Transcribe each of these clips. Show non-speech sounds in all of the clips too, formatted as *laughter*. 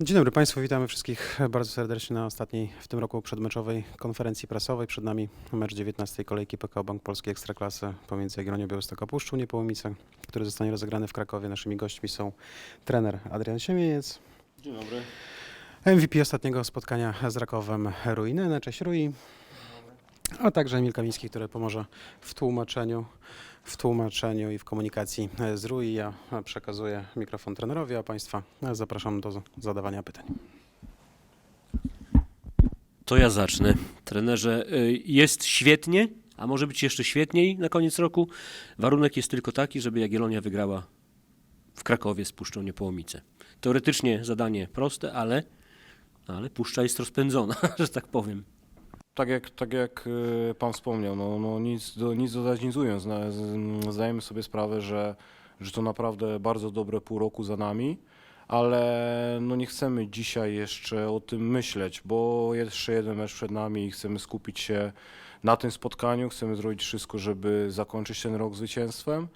Dzień dobry Państwu, witamy wszystkich bardzo serdecznie na ostatniej w tym roku przedmeczowej konferencji prasowej. Przed nami mecz 19 kolejki PKO Bank Polskiej Ekstraklasy pomiędzy Jagiellonią Białystok a Puszczą Niepołomice, który zostanie rozegrany w Krakowie. Naszymi gośćmi są trener Adrian Siemieniec, Dzień dobry. MVP ostatniego spotkania z Rakowem Ruinene, cześć Rui, a także Emil Kamiński, który pomoże w tłumaczeniu, w tłumaczeniu i w komunikacji z Rui. Ja przekazuję mikrofon trenerowi, a Państwa zapraszam do zadawania pytań. To ja zacznę. Trenerze, jest świetnie, a może być jeszcze świetniej na koniec roku. Warunek jest tylko taki, żeby Jagiellonia wygrała w Krakowie z Puszczą Niepołomice. Teoretycznie zadanie proste, ale, ale Puszcza jest rozpędzona, *laughs* że tak powiem. Tak jak, tak jak y, Pan wspomniał, no, no nic, do, nic dodać, nic Zdajemy sobie sprawę, że, że to naprawdę bardzo dobre pół roku za nami, ale no nie chcemy dzisiaj jeszcze o tym myśleć, bo jeszcze jeden mecz przed nami i chcemy skupić się na tym spotkaniu. Chcemy zrobić wszystko, żeby zakończyć ten rok zwycięstwem.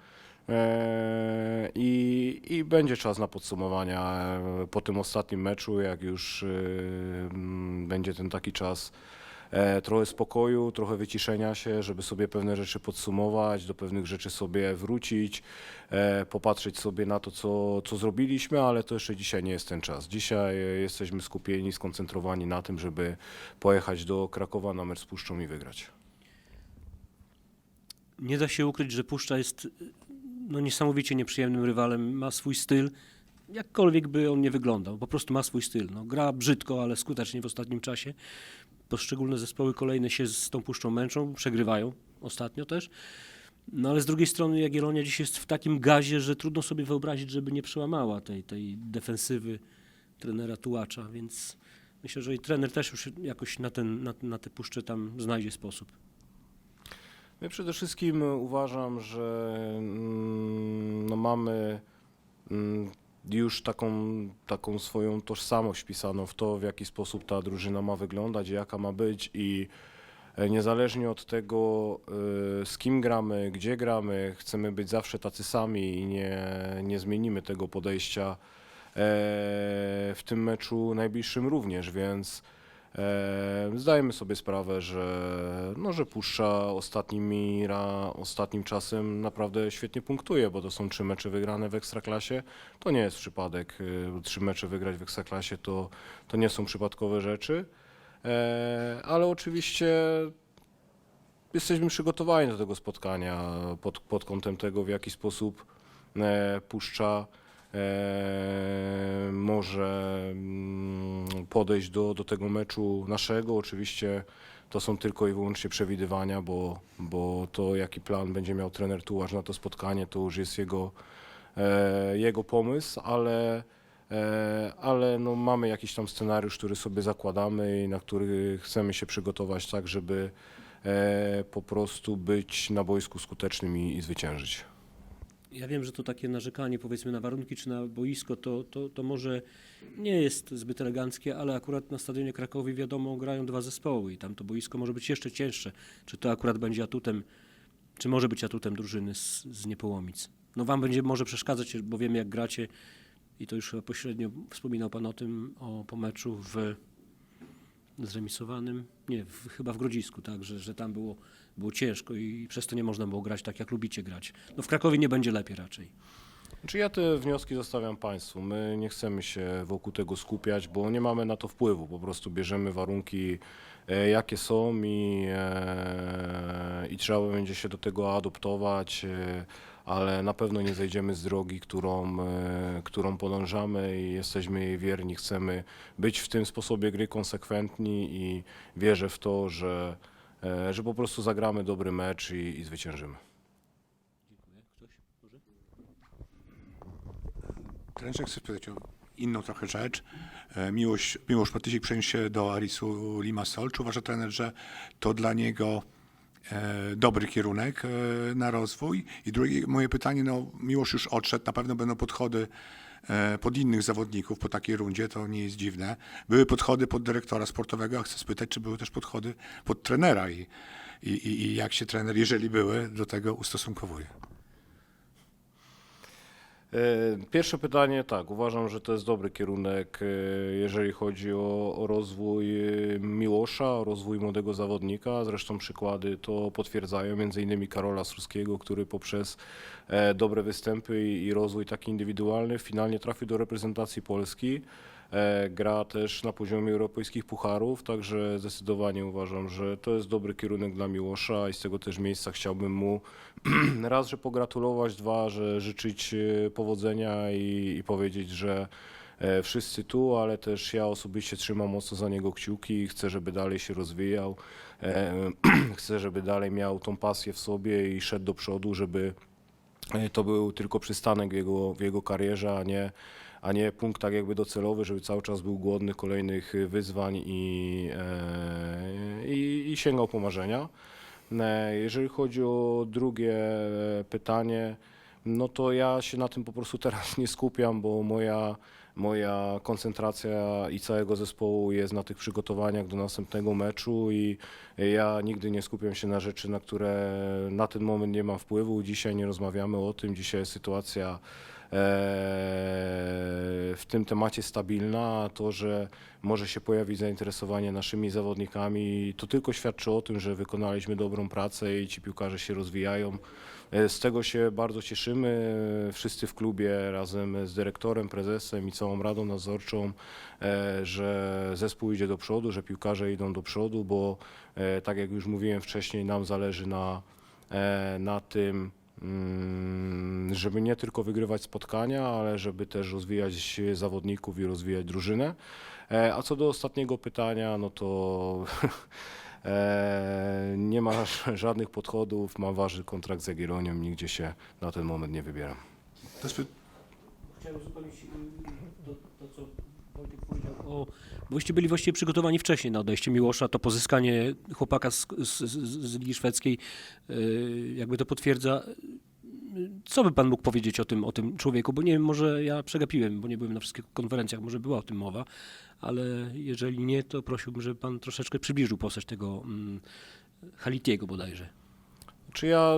E, I, I będzie czas na podsumowania e, po tym ostatnim meczu, jak już y, będzie ten taki czas trochę spokoju, trochę wyciszenia się, żeby sobie pewne rzeczy podsumować, do pewnych rzeczy sobie wrócić, e, popatrzeć sobie na to, co, co zrobiliśmy, ale to jeszcze dzisiaj nie jest ten czas. Dzisiaj e, jesteśmy skupieni, skoncentrowani na tym, żeby pojechać do Krakowa na mecz z Puszczą i wygrać. Nie da się ukryć, że Puszcza jest no, niesamowicie nieprzyjemnym rywalem, ma swój styl, jakkolwiek by on nie wyglądał, po prostu ma swój styl. No, gra brzydko, ale skutecznie w ostatnim czasie. Poszczególne zespoły kolejne się z tą Puszczą męczą, przegrywają ostatnio też. No ale z drugiej strony Jagiellonia dziś jest w takim gazie, że trudno sobie wyobrazić, żeby nie przełamała tej, tej defensywy trenera Tułacza, więc myślę, że i trener też już jakoś na, ten, na, na tę puszczę tam znajdzie sposób. Ja przede wszystkim uważam, że mm, no mamy mm, już taką, taką swoją tożsamość wpisaną w to, w jaki sposób ta drużyna ma wyglądać, jaka ma być i e, niezależnie od tego, e, z kim gramy, gdzie gramy, chcemy być zawsze tacy sami i nie, nie zmienimy tego podejścia e, w tym meczu najbliższym również, więc Zdajemy sobie sprawę, że, no, że Puszcza ostatnimi, ra, ostatnim czasem naprawdę świetnie punktuje, bo to są trzy mecze wygrane w Ekstraklasie. To nie jest przypadek. y, Trzy mecze wygrać w Ekstraklasie to, to nie są przypadkowe rzeczy. E, Ale oczywiście jesteśmy przygotowani do tego spotkania pod, pod kątem tego, w jaki sposób e, Puszcza e, może mm, podejść do, do tego meczu naszego. Oczywiście to są tylko i wyłącznie przewidywania, bo, bo to jaki plan będzie miał trener Tułacz na to spotkanie, to już jest jego, e, jego pomysł, ale, e, ale no mamy jakiś tam scenariusz, który sobie zakładamy i na który chcemy się przygotować tak, żeby po prostu być na boisku skutecznym i, i zwyciężyć. Ja wiem, że to takie narzekanie powiedzmy na warunki czy na boisko to, to, to może nie jest zbyt eleganckie, ale akurat na Stadionie Krakowi wiadomo grają dwa zespoły i tam to boisko może być jeszcze cięższe. Czy to akurat będzie atutem, czy może być atutem drużyny z, z Niepołomic? No wam będzie może przeszkadzać, bo wiem jak gracie i to już chyba pośrednio wspominał pan o tym, o po meczu w zremisowanym, nie, w, chyba w Grodzisku, tak, że, że tam było, było ciężko i przez to nie można było grać tak, jak lubicie grać. No w Krakowie nie będzie lepiej raczej. Czy ja te wnioski zostawiam Państwu? My nie chcemy się wokół tego skupiać, bo nie mamy na to wpływu. Po prostu bierzemy warunki, e, jakie są i, e, i trzeba będzie się do tego adoptować, e, ale na pewno nie zejdziemy z drogi, którą, którą podążamy i jesteśmy jej wierni. Chcemy być w tym sposobie gry konsekwentni i wierzę w to, że, e, że po prostu zagramy dobry mecz i, i zwyciężymy. Trenerze, chcę spytać o inną trochę rzecz. E, Miłość, Miłosz Matysik przeniósł się do Arisu Limassol. Czy uważa trener, że to dla niego e, dobry kierunek e, na rozwój? I drugie moje pytanie, no Miłosz już odszedł, na pewno będą podchody pod innych zawodników po takiej rundzie, to nie jest dziwne. Były podchody pod dyrektora sportowego, a chcę spytać, czy były też podchody pod trenera i, i, i, i jak się trener, jeżeli były, do tego ustosunkowuje? E, Pierwsze pytanie, tak, uważam, że to jest dobry kierunek, e, jeżeli chodzi o, o rozwój e, Miłosza, o rozwój młodego zawodnika. Zresztą przykłady to potwierdzają, między innymi Karola Sruskiego, który poprzez dobre występy i rozwój taki indywidualny finalnie trafił do reprezentacji Polski. E, Gra też na poziomie europejskich pucharów, także zdecydowanie uważam, że to jest dobry kierunek dla Miłosza i z tego też miejsca chciałbym mu *clears throat* raz, że pogratulować, dwa, że życzyć e, powodzenia i, i powiedzieć, że e, wszyscy tu, ale też ja osobiście trzymam mocno za niego kciuki i chcę, żeby dalej się rozwijał. *clears throat* Chcę, żeby dalej miał tą pasję w sobie i szedł do przodu, żeby to był tylko przystanek w jego, w jego karierze, a nie, a nie punkt tak jakby docelowy, żeby cały czas był głodny kolejnych wyzwań i, e, i, i sięgał po marzenia. E, Jeżeli chodzi o drugie pytanie, no to ja się na tym po prostu teraz *laughs* nie skupiam, bo moja, moja koncentracja i całego zespołu jest na tych przygotowaniach do następnego meczu i ja nigdy nie skupiam się na rzeczy, na które na ten moment nie mam wpływu. Dzisiaj nie rozmawiamy o tym, dzisiaj jest sytuacja w tym temacie stabilna, a to, że może się pojawić zainteresowanie naszymi zawodnikami, to tylko świadczy o tym, że wykonaliśmy dobrą pracę i ci piłkarze się rozwijają. E, Z tego się bardzo cieszymy. Wszyscy w klubie razem z dyrektorem, prezesem i całą radą nadzorczą, e, że zespół idzie do przodu, że piłkarze idą do przodu, bo tak jak już mówiłem wcześniej, nam zależy na, na tym, żeby nie tylko wygrywać spotkania, ale żeby też rozwijać zawodników i rozwijać drużynę. E, A co do ostatniego pytania, no to *laughs* e, nie ma *laughs* żadnych podchodów, mam ważny kontrakt z Jagiellonią, nigdzie się na ten moment nie wybieram. Chciałem uzupełnić y, to, to co Wojtek powiedział o... Boście byli właściwie przygotowani wcześniej na odejście Miłosza, to pozyskanie chłopaka z, z, z, Ligi Szwedzkiej y, jakby to potwierdza. Co by pan mógł powiedzieć o tym, o tym człowieku? Bo nie wiem, może ja przegapiłem, bo nie byłem na wszystkich konferencjach, może była o tym mowa, ale jeżeli nie, to prosiłbym, żeby pan troszeczkę przybliżył postać tego mm, Halitiego bodajże. Czy ja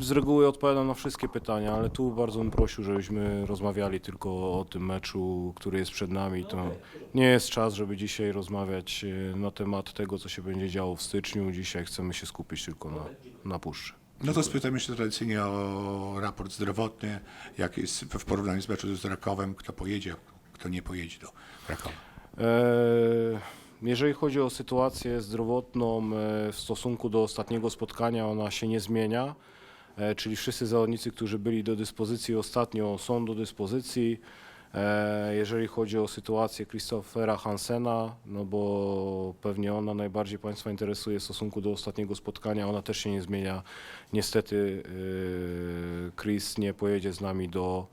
z reguły odpowiadam na wszystkie pytania, ale tu bardzo bym prosił, żebyśmy rozmawiali tylko o tym meczu, który jest przed nami. To nie jest czas, żeby dzisiaj rozmawiać e, na temat tego, co się będzie działo w styczniu. Dzisiaj chcemy się skupić tylko na, na puszczy. No to spytajmy się tradycyjnie o raport zdrowotny, jak jest w porównaniu z meczem z Rakowem, kto pojedzie, kto nie pojedzie do Krakowa. Eee, Jeżeli chodzi o sytuację zdrowotną e, w stosunku do ostatniego spotkania, ona się nie zmienia, e, czyli wszyscy zawodnicy, którzy byli do dyspozycji ostatnio są do dyspozycji. E, Jeżeli chodzi o sytuację Christophera Hansena, no bo pewnie ona najbardziej Państwa interesuje w stosunku do ostatniego spotkania, ona też się nie zmienia. Niestety Chris nie pojedzie z nami do,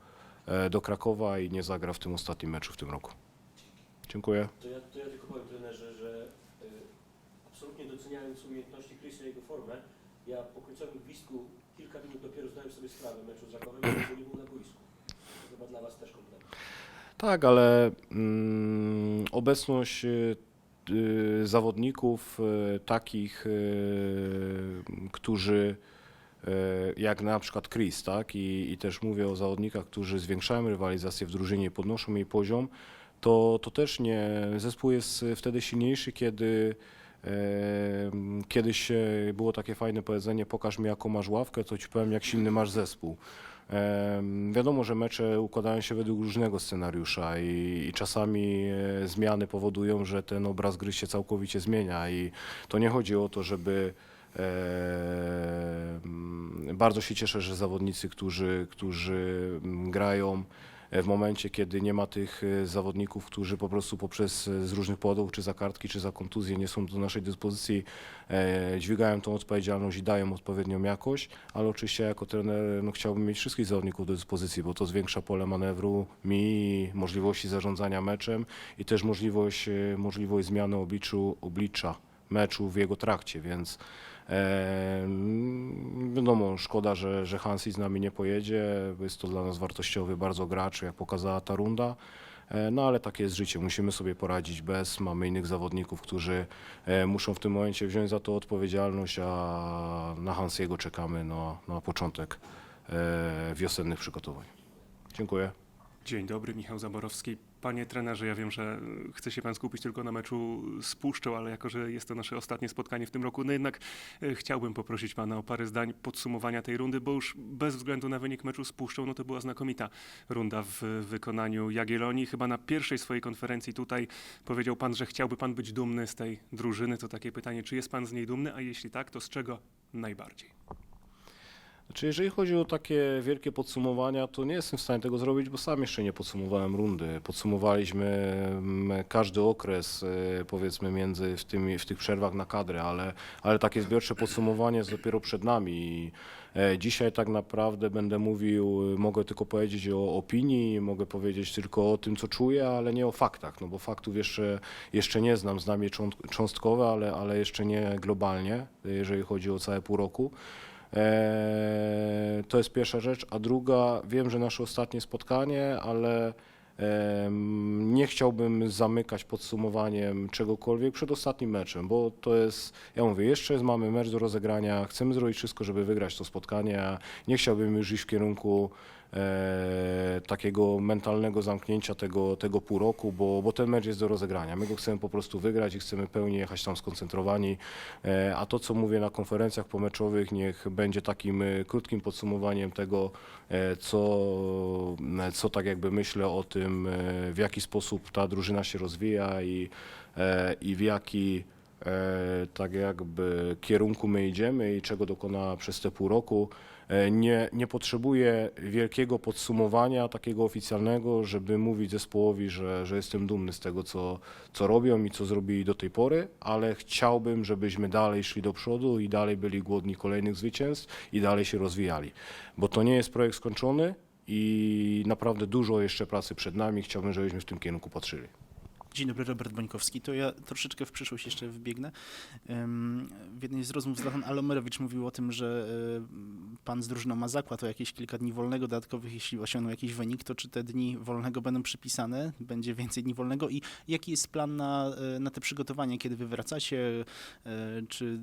do Krakowa i nie zagra w tym ostatnim meczu w tym roku. Dziękuję. To ja, to ja tylko powiem trenerze, że y, absolutnie doceniając umiejętności Chrisa i jego formę, ja po końcowym gwizdku kilka minut dopiero zdałem sobie sprawę meczu z Rakowem, że nie był na boisku. To chyba dla Was też kompletnie. Tak, ale mm, obecność y, y, zawodników y, takich, y, którzy y, jak na przykład Chris, tak? I, I też mówię o zawodnikach, którzy zwiększają rywalizację w drużynie i podnoszą jej poziom, to, to też nie. Zespół jest wtedy silniejszy, kiedy kiedyś było takie fajne powiedzenie: pokaż mi jaką masz ławkę, to ci powiem jak silny masz zespół. Wiadomo, że mecze układają się według różnego scenariusza i, i czasami e, zmiany powodują, że ten obraz gry się całkowicie zmienia i to nie chodzi o to, żeby e, bardzo się cieszę, że zawodnicy, którzy, którzy grają w momencie, kiedy nie ma tych e, zawodników, którzy po prostu poprzez e, z różnych powodów, czy za kartki, czy za kontuzje nie są do naszej dyspozycji, e, dźwigają tą odpowiedzialność i dają odpowiednią jakość, ale oczywiście jako trener no, chciałbym mieć wszystkich zawodników do dyspozycji, bo to zwiększa pole manewru mi, możliwości zarządzania meczem i też możliwość, możliwość zmiany obliczu, oblicza meczu w jego trakcie, więc wiadomo, szkoda, że, że Hansi z nami nie pojedzie, jest to dla nas wartościowy bardzo gracz, jak pokazała ta runda. E, No ale takie jest życie, musimy sobie poradzić bez, mamy innych zawodników, którzy e, muszą w tym momencie wziąć za to odpowiedzialność, a na Hansiego czekamy na, na początek e, wiosennych przygotowań. Dziękuję. Dzień dobry, Michał Zaborowski. Panie trenerze, ja wiem, że chce się pan skupić tylko na meczu z Puszczą, ale jako, że jest to nasze ostatnie spotkanie w tym roku, no jednak y, chciałbym poprosić pana o parę zdań podsumowania tej rundy, bo już bez względu na wynik meczu z Puszczą, no to była znakomita runda w wykonaniu Jagiellonii. Chyba na pierwszej swojej konferencji tutaj powiedział pan, że chciałby pan być dumny z tej drużyny. To takie pytanie, czy jest pan z niej dumny, a jeśli tak, to z czego najbardziej? Znaczy, jeżeli chodzi o takie wielkie podsumowania, to nie jestem w stanie tego zrobić, bo sam jeszcze nie podsumowałem rundy. Podsumowaliśmy mm, każdy okres, e, powiedzmy, między w, w tych przerwach na kadrę, ale, ale takie zbiorcze podsumowanie jest dopiero przed nami. E, dzisiaj tak naprawdę będę mówił, mogę tylko powiedzieć o opinii, mogę powiedzieć tylko o tym, co czuję, ale nie o faktach, no bo faktów jeszcze, jeszcze nie znam, znam je cząst- cząstkowe, ale, ale jeszcze nie globalnie, jeżeli chodzi o całe pół roku. Eee, to jest pierwsza rzecz. A druga, wiem, że nasze ostatnie spotkanie, ale nie chciałbym zamykać podsumowaniem czegokolwiek przed ostatnim meczem, bo to jest, ja mówię, jeszcze jest, mamy mecz do rozegrania, chcemy zrobić wszystko, żeby wygrać to spotkanie, a nie chciałbym już iść w kierunku e, takiego mentalnego zamknięcia tego, tego pół roku, bo, bo ten mecz jest do rozegrania. My go chcemy po prostu wygrać i chcemy pełni jechać tam skoncentrowani, e, a to, co mówię na konferencjach pomeczowych, niech będzie takim e, krótkim podsumowaniem tego, e, co, e, co tak jakby myślę o tym, e, w jaki sposób ta drużyna się rozwija i, e, i w jaki e, tak jakby kierunku my idziemy i czego dokona przez te pół roku. E, Nie, nie potrzebuję wielkiego podsumowania takiego oficjalnego, żeby mówić zespołowi, że, że jestem dumny z tego, co, co robią i co zrobili do tej pory, ale chciałbym, żebyśmy dalej szli do przodu i dalej byli głodni kolejnych zwycięstw i dalej się rozwijali. Bo to nie jest projekt skończony i naprawdę dużo jeszcze pracy przed nami. Chciałbym, żebyśmy w tym kierunku patrzyli. Dzień dobry, Robert Bońkowski. To ja troszeczkę w przyszłość jeszcze wbiegnę. Ym, W jednej z rozmów Zlatan Alomerowicz mówił o tym, że y, pan z drużyną ma zakład o jakieś kilka dni wolnego dodatkowych, jeśli osiągną jakiś wynik, to czy te dni wolnego będą przypisane? Będzie więcej dni wolnego? I jaki jest plan na, y, na te przygotowanie, kiedy wy wracacie? Y, Czy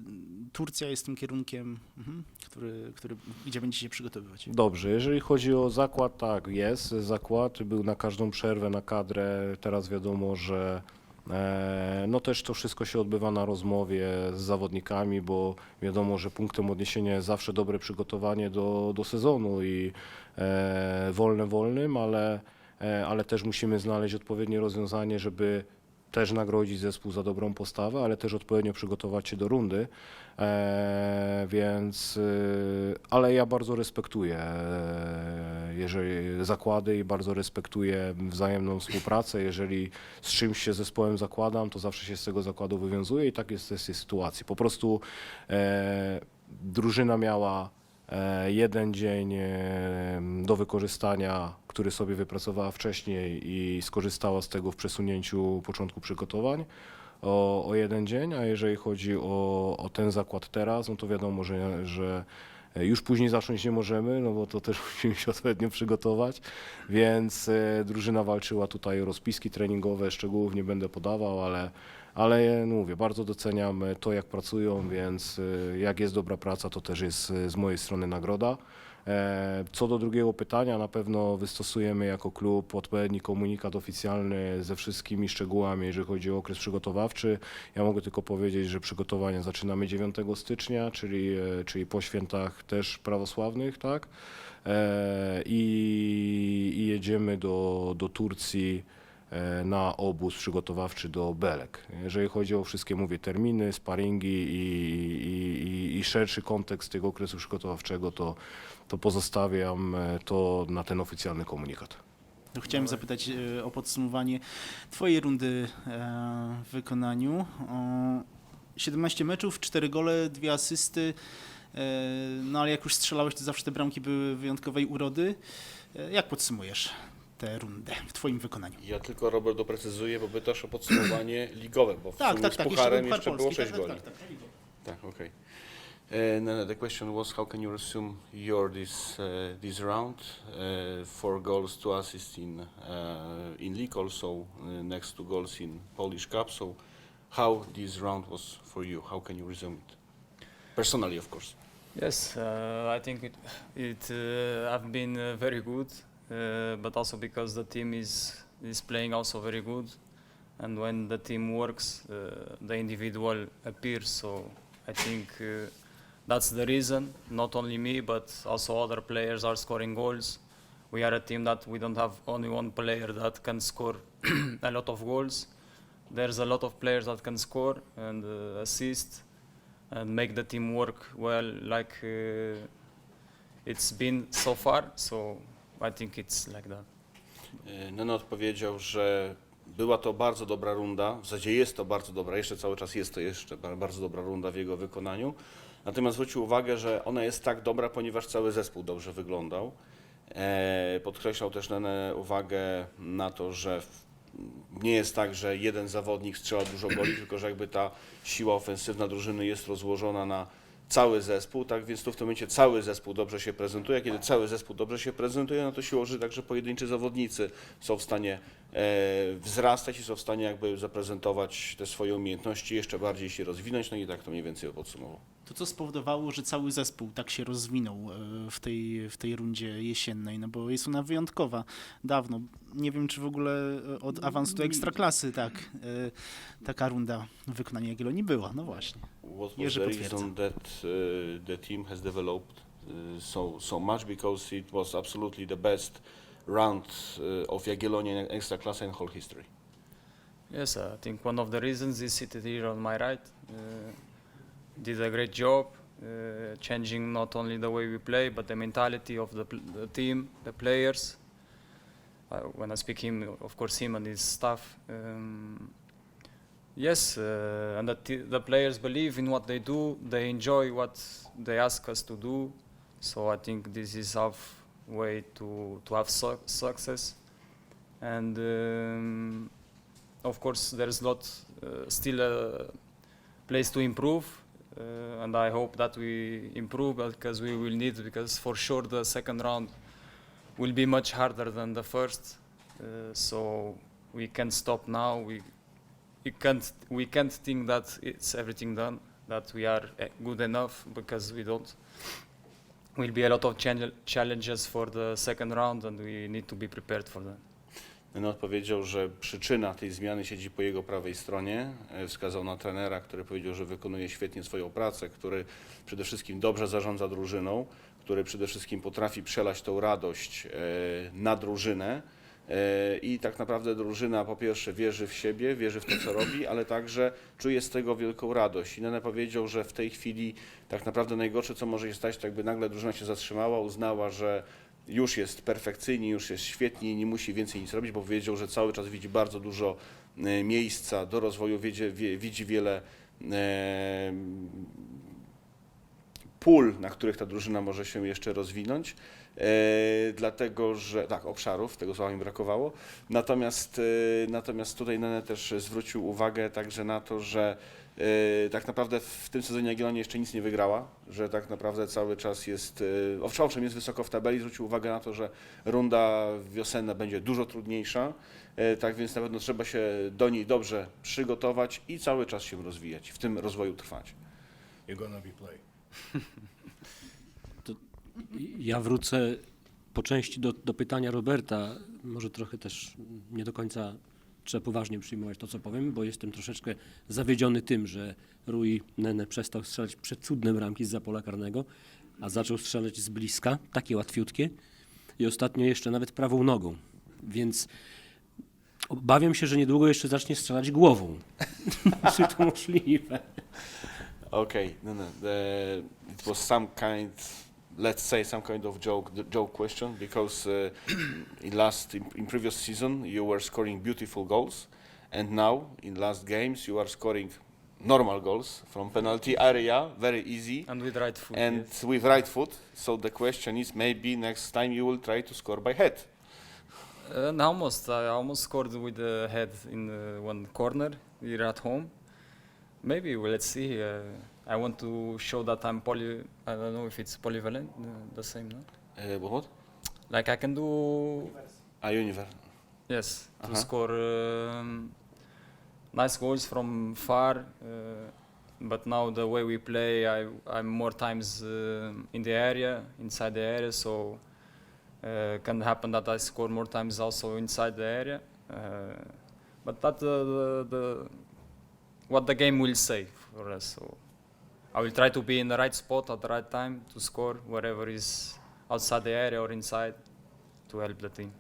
Turcja jest tym kierunkiem, mhm, który, który, gdzie będziecie się przygotowywać? Dobrze, jeżeli chodzi o zakład, tak, jest zakład, był na każdą przerwę, na kadrę, teraz wiadomo, że e, no też to wszystko się odbywa na rozmowie z zawodnikami, bo wiadomo, że punktem odniesienia jest zawsze dobre przygotowanie do, do sezonu i e, wolne wolnym, ale, e, ale też musimy znaleźć odpowiednie rozwiązanie, żeby też nagrodzić zespół za dobrą postawę, ale też odpowiednio przygotować się do rundy. E, więc, y, ale ja bardzo respektuję e, jeżeli zakłady i bardzo respektuję wzajemną współpracę. Jeżeli z czymś się zespołem zakładam, to zawsze się z tego zakładu wywiązuję i tak jest w tej sytuacji. Po prostu e, drużyna miała e, jeden dzień e, do wykorzystania, który sobie wypracowała wcześniej i skorzystała z tego w przesunięciu początku przygotowań o, o jeden dzień, a jeżeli chodzi o, o ten zakład teraz, no to wiadomo, że, że już później zacząć nie możemy, no bo to też *laughs* musimy się odpowiednio przygotować, więc e, drużyna walczyła tutaj o rozpiski treningowe, szczegółów nie będę podawał, ale, ale no mówię, bardzo doceniam e, to, jak pracują, więc e, jak jest dobra praca, to też jest e, z mojej strony nagroda. Co do drugiego pytania, na pewno wystosujemy jako klub odpowiedni komunikat oficjalny ze wszystkimi szczegółami, jeżeli chodzi o okres przygotowawczy. Ja mogę tylko powiedzieć, że przygotowania zaczynamy 9 stycznia, czyli, czyli po świętach też prawosławnych, tak? I, i jedziemy do, do Turcji na obóz przygotowawczy do Belek. Jeżeli chodzi o wszystkie, mówię, terminy, sparingi i, i, i, i szerszy kontekst tego okresu przygotowawczego, to, to pozostawiam e, to na ten oficjalny komunikat. No, Chciałem zapytać e, o podsumowanie Twojej rundy e, w wykonaniu. O 17 meczów, 4 gole, 2 asysty. E, No ale jak już strzelałeś, to zawsze te bramki były wyjątkowej urody. E, Jak podsumujesz tę rundę w Twoim wykonaniu? Ja tylko, Robert, doprecyzuję, bo pytasz o podsumowanie *clears throat* ligowe, bo w Tak, tak, z tak. Pucharem Puchar jeszcze było Polski, 6 tak, goli. tak, tak, tak. Tak, okej. And uh, the question was, how can you resume your this uh, this round? Uh, four goals, two assists in uh, in league, also uh, next two goals in Polish Cup. So, how this round was for you? How can you resume it? Personally, of course. Yes, uh, I think it, it uh, I've been uh, very good uh, but also because the team is is playing also very good, and when the team works, uh, the individual appears. So I think uh, that's the reason. Not only me, but also other players are scoring goals. We are a team that we don't have only one player that can score *clears throat* a lot of goals. There's a lot of players that can score and uh, assist and make the team work well, like uh, it's been so far. So I think it's like that. E, Neno odpowiedział, że była to bardzo dobra runda, w zasadzie jest to bardzo dobra, jeszcze cały czas jest to jeszcze ba- bardzo dobra runda w jego wykonaniu. Natomiast zwrócił uwagę, że ona jest tak dobra, ponieważ cały zespół dobrze wyglądał. E, Podkreślał też Nene uwagę na to, że nie jest tak, że jeden zawodnik strzela dużo goli, tylko że jakby ta siła ofensywna drużyny jest rozłożona na cały zespół, tak więc tu w tym momencie cały zespół dobrze się prezentuje. Kiedy cały zespół dobrze się prezentuje, no to siłą rzeczy także pojedynczy zawodnicy są w stanie e, wzrastać i są w stanie jakby zaprezentować te swoje umiejętności, jeszcze bardziej się rozwinąć, no i tak to mniej więcej podsumował. To co spowodowało, że cały zespół tak się rozwinął e, w tej, w tej rundzie jesiennej, no bo jest ona wyjątkowa. Dawno, nie wiem czy w ogóle e, od awansu do ekstraklasy tak, e, taka runda w wykonaniu Jagiellonii była, no właśnie. What was Jerzy the potwierdza. reason that uh, the team has developed uh, so so much? Because it was absolutely the best round uh, of Jagiellonia in Ekstraklasa in whole history. Yes, I think one of the reasons is seated here on my right. Uh, did a great job uh, changing not only the way we play, but the mentality of the, the team, the players. Uh, when I speak him, of course, him and his staff. Um, yes, uh, and the, the players believe in what they do. They enjoy what they ask us to do. So I think this is half way to to have su- success. And um, of course there's lot uh, still a place to improve uh, and i hope that we improve because we will need because for sure the second round will be much harder than the first. Uh, so we can't stop now. We we can't we can't think that it's everything done that we are eh, good enough because we don't. Will be a lot of challenges for the second round and we need to be prepared for that Neno odpowiedział, że przyczyna tej zmiany siedzi po jego prawej stronie. E, Wskazał na trenera, który powiedział, że wykonuje świetnie swoją pracę, który przede wszystkim dobrze zarządza drużyną, który przede wszystkim potrafi przelać tą radość e, na drużynę. E, I tak naprawdę drużyna po pierwsze wierzy w siebie, wierzy w to, co robi, ale także czuje z tego wielką radość. I Nene powiedział, że w tej chwili tak naprawdę najgorsze, co może się stać, to jakby nagle drużyna się zatrzymała, uznała, że już jest perfekcyjnie, już jest świetnie nie musi więcej nic robić, bo wiedział, że cały czas widzi bardzo dużo e, miejsca do rozwoju, wiedzie, wie, widzi wiele e, pól, na których ta drużyna może się jeszcze rozwinąć. E, dlatego, że tak, obszarów, tego słowa mi brakowało. Natomiast, natomiast tutaj Nene też zwrócił uwagę także na to, że tak naprawdę w tym sezonie Jagiellonia jeszcze nic nie wygrała, że tak naprawdę cały czas jest, e, owszem, owszem, jest wysoko w tabeli, zwrócił uwagę na to, że runda wiosenna będzie dużo trudniejsza, e, tak więc na pewno trzeba się do niej dobrze przygotować i cały czas się rozwijać, w tym rozwoju trwać. You're gonna be play. Ja wrócę po części do, do pytania Roberta. Może trochę też nie do końca trzeba poważnie przyjmować to, co powiem, bo jestem troszeczkę zawiedziony tym, że Rui Nene przestał strzelać przecudne bramki z pola karnego, a zaczął strzelać z bliska, takie łatwiutkie i ostatnio jeszcze nawet prawą nogą. Więc obawiam się, że niedługo jeszcze zacznie strzelać głową. *laughs* Czy to możliwe? Okay, no, no. The, it was some kind, let's say, some kind of joke, joke question because uh, in last, in, in previous season, you were scoring beautiful goals, and now in last games you are scoring normal goals from penalty area, very easy, and with right foot and yes. with right foot. So the question is, maybe next time you will try to score by head. And almost, I almost scored with the head in uh, one corner here at home. Maybe well, let's see. Uh, I want to show that I'm poly. I don't know if it's polyvalent, uh, the same. No? Uh, what? Like I can do A Univer. yes to Uh-huh. score um, nice goals from far. Uh, but now the way we play, I I'm more times uh, in the area, inside the area. So Uh, can happen that I score more times also inside the area. Uh, but that's the, the, the what the game will say for us. So I will try to be in the right spot at the right time to score wherever is outside the area or inside to help the team.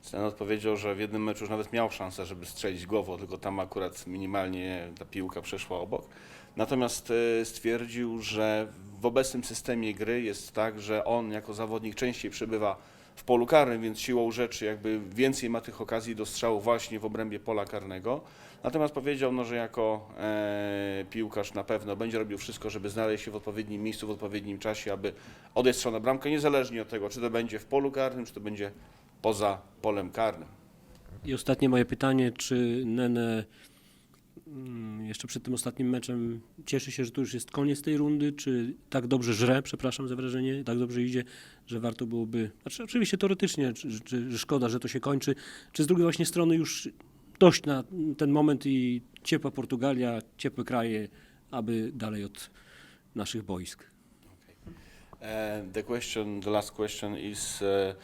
Stan odpowiedział, że w jednym meczu już nawet miał szansę, żeby strzelić głową, tylko tam akurat minimalnie ta piłka przeszła obok. Natomiast e, stwierdził, że w obecnym systemie gry jest tak, że on jako zawodnik częściej przebywa w polu karnym, więc siłą rzeczy jakby więcej ma tych okazji do strzału właśnie w obrębie pola karnego. Natomiast powiedział, no, że jako e, piłkarz na pewno będzie robił wszystko, żeby znaleźć się w odpowiednim miejscu, w odpowiednim czasie, aby odejść strzał na bramkę, niezależnie od tego, czy to będzie w polu karnym, czy to będzie poza polem karnym. I ostatnie moje pytanie, czy Nene mm, jeszcze przed tym ostatnim meczem cieszy się, że to już jest koniec tej rundy, czy tak dobrze żre, przepraszam za wrażenie, tak dobrze idzie, że warto byłoby, znaczy oczywiście teoretycznie, czy, czy, szkoda, że to się kończy, czy z drugiej właśnie strony już dość na ten moment i ciepła Portugalia, ciepłe kraje, aby dalej od naszych boisk. The question, the last question is, uh,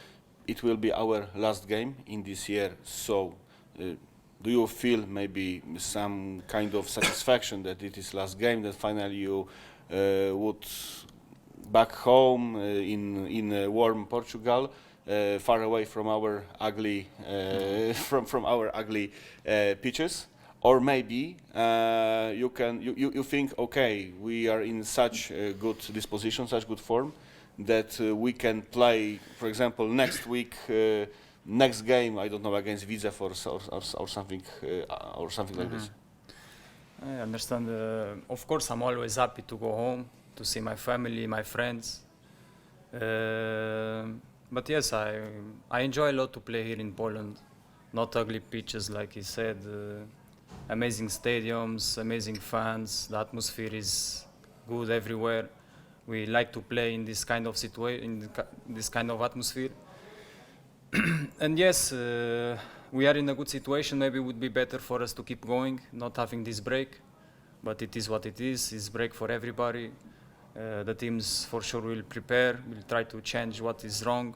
it will be our last game in this year. So, uh, do you feel maybe some kind of satisfaction that it is last game that finally you uh, would back home uh, in in uh, warm Portugal, uh, far away from our ugly uh, *laughs* from from our ugly uh, pitches? or maybe uh, you can you, you, you think okay we are in such good disposition such good form that uh, we can play for example next week uh, next game i don't know against Widzew or, or, or, something or something like this I understand. Of course, I'm always happy to go home to see my family, my friends. But yes, I I enjoy a lot to play here in Poland. Not ugly pitches, like he said. Uh, amazing stadiums, amazing fans. The atmosphere is good everywhere. We like to play in this kind of situation, in this kind of atmosphere. *clears throat* and yes, uh, we are in a good situation. Maybe it would be better for us to keep going, not having this break. But it is what it is. It's break for everybody. Uh, the teams for sure will prepare. Will try to change what is wrong,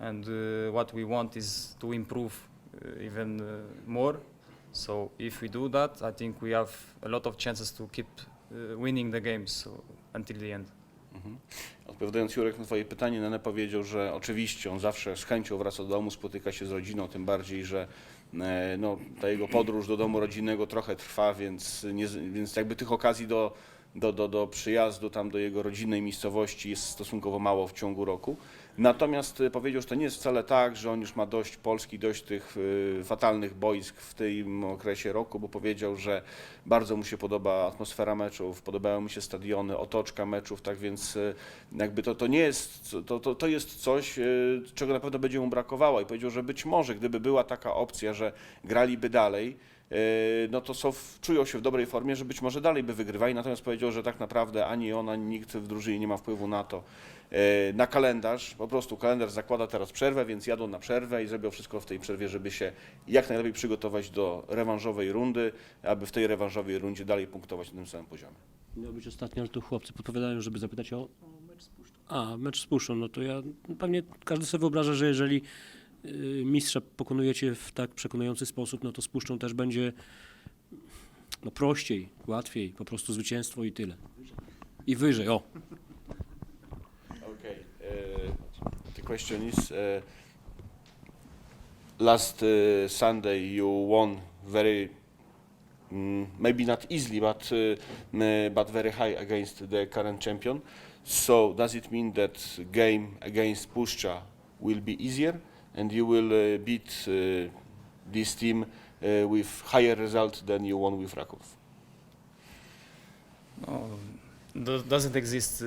and uh, what we want is to improve uh, even uh, more. So if we do that, I think we have a lot of chances to keep uh, winning the games so, until the end. Mhm. Odpowiadając Jurek na Twoje pytanie, Nene powiedział, że oczywiście on zawsze z chęcią wraca do domu, spotyka się z rodziną, tym bardziej, że e, no, ta jego podróż do domu rodzinnego trochę trwa, więc, nie, więc jakby tych okazji do, do, do, do przyjazdu tam do jego rodzinnej miejscowości jest stosunkowo mało w ciągu roku. Natomiast e, powiedział, że to nie jest wcale tak, że on już ma dość Polski, dość tych e, fatalnych boisk w tym okresie roku, bo powiedział, że bardzo mu się podoba atmosfera meczów, podobają mu się stadiony, otoczka meczów, tak więc e, jakby to, to nie jest, to, to, to jest coś, czego na pewno będzie mu brakowało i powiedział, że być może gdyby była taka opcja, że graliby dalej, no to są, czują się w dobrej formie, że być może dalej by wygrywali, natomiast powiedział, że tak naprawdę ani on, ani nikt w drużynie nie ma wpływu na to, e, na kalendarz, po prostu kalendarz zakłada teraz przerwę, więc jadą na przerwę i zrobią wszystko w tej przerwie, żeby się jak najlepiej przygotować do rewanżowej rundy, aby w tej rewanżowej rundzie dalej punktować na tym samym poziomie. Miał być ostatnio, ale tu chłopcy podpowiadają, żeby zapytać o... A, mecz z Puszczą, no to ja pewnie każdy sobie wyobraża, że jeżeli mistrza pokonujecie w tak przekonujący sposób, no to z Puszczą też będzie no, prościej, łatwiej, po prostu zwycięstwo i tyle. I wyżej, o. Okay. Uh, the question is, uh, last uh, Sunday you won very, mm, maybe not easily, but uh, but very high against the current champion. So does it mean that game against Puszcza will be easier, and you will uh, beat uh, this team uh, with higher result than you won with Raków? No, doesn't exist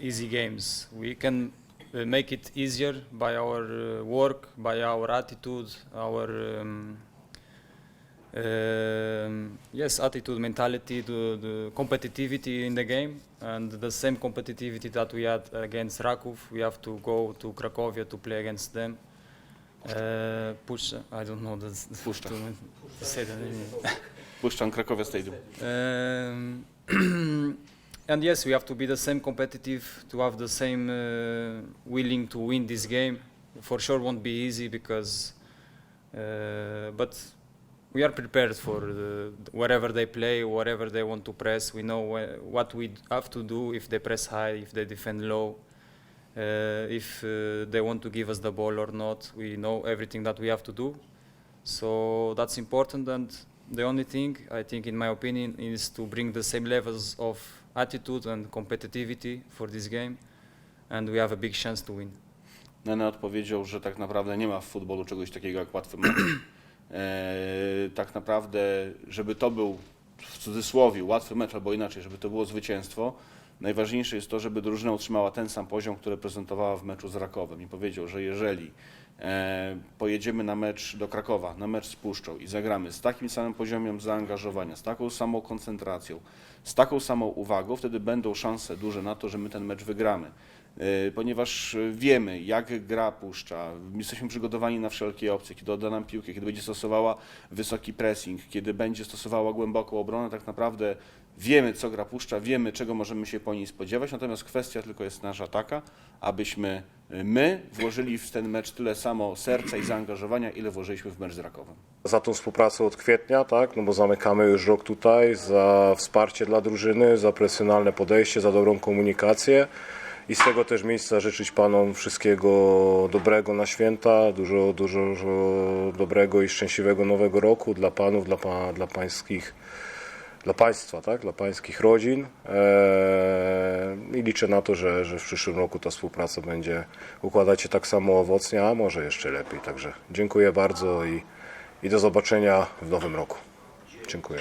easy games. We can make it easier by our work, by our attitude, our um, um, yes attitude, mentality, the, the competitivity in the game, and the same competitivity that we had against Rakov, We have to go to Cracovia to play against them. Uh, push, I don't know the, Puszcza. to, to say the name. Puszczan Stadium. Um, *clears throat* and yes, we have to be the same competitive, to have the same uh, willing to win this game. for sure won't be easy because, uh, but we are prepared for the, whatever they play, whatever they want to press. We know wh- what we have to do if they press high, if they defend low, uh, if uh, they want to give us the ball or not. We know everything that we have to do. So that's important. And the only thing, I think, in my opinion, is to bring the same levels of attitude and competitivity for this game. And we have a big chance to win. Nene odpowiedział, że tak naprawdę nie ma w futbolu czegoś takiego jak łatwy mecz. *coughs* E, tak naprawdę, żeby to był w cudzysłowie łatwy mecz, albo inaczej, żeby to było zwycięstwo, najważniejsze jest to, żeby drużyna utrzymała ten sam poziom, który prezentowała w meczu z Rakowem. I powiedział, że jeżeli e, pojedziemy na mecz do Krakowa, na mecz z Puszczą i zagramy z takim samym poziomem zaangażowania, z taką samą koncentracją, z taką samą uwagą, wtedy będą szanse duże na to, że my ten mecz wygramy. E, ponieważ wiemy, jak gra Puszcza, jesteśmy przygotowani na wszelkie opcje, kiedy odda nam piłkę, kiedy będzie stosowała wysoki pressing, kiedy będzie stosowała głęboką obronę, tak naprawdę wiemy, co gra Puszcza, wiemy, czego możemy się po niej spodziewać, natomiast kwestia tylko jest nasza taka, abyśmy e, my włożyli w ten mecz tyle samo serca i zaangażowania, ile włożyliśmy w mecz z Rakowem. za tą współpracę od kwietnia, tak, no bo zamykamy już rok tutaj, za wsparcie dla drużyny, za profesjonalne podejście, za dobrą komunikację i z tego też miejsca życzyć Panom wszystkiego dobrego na święta, dużo, dużo dobrego i szczęśliwego nowego roku dla Panów, dla, pa, dla Pańskich dla Państwa, tak? dla Pańskich rodzin eee, i liczę na to, że, że w przyszłym roku ta współpraca będzie układać się tak samo owocnie, a może jeszcze lepiej. Także dziękuję bardzo i, i do zobaczenia w nowym roku. Dziękuję.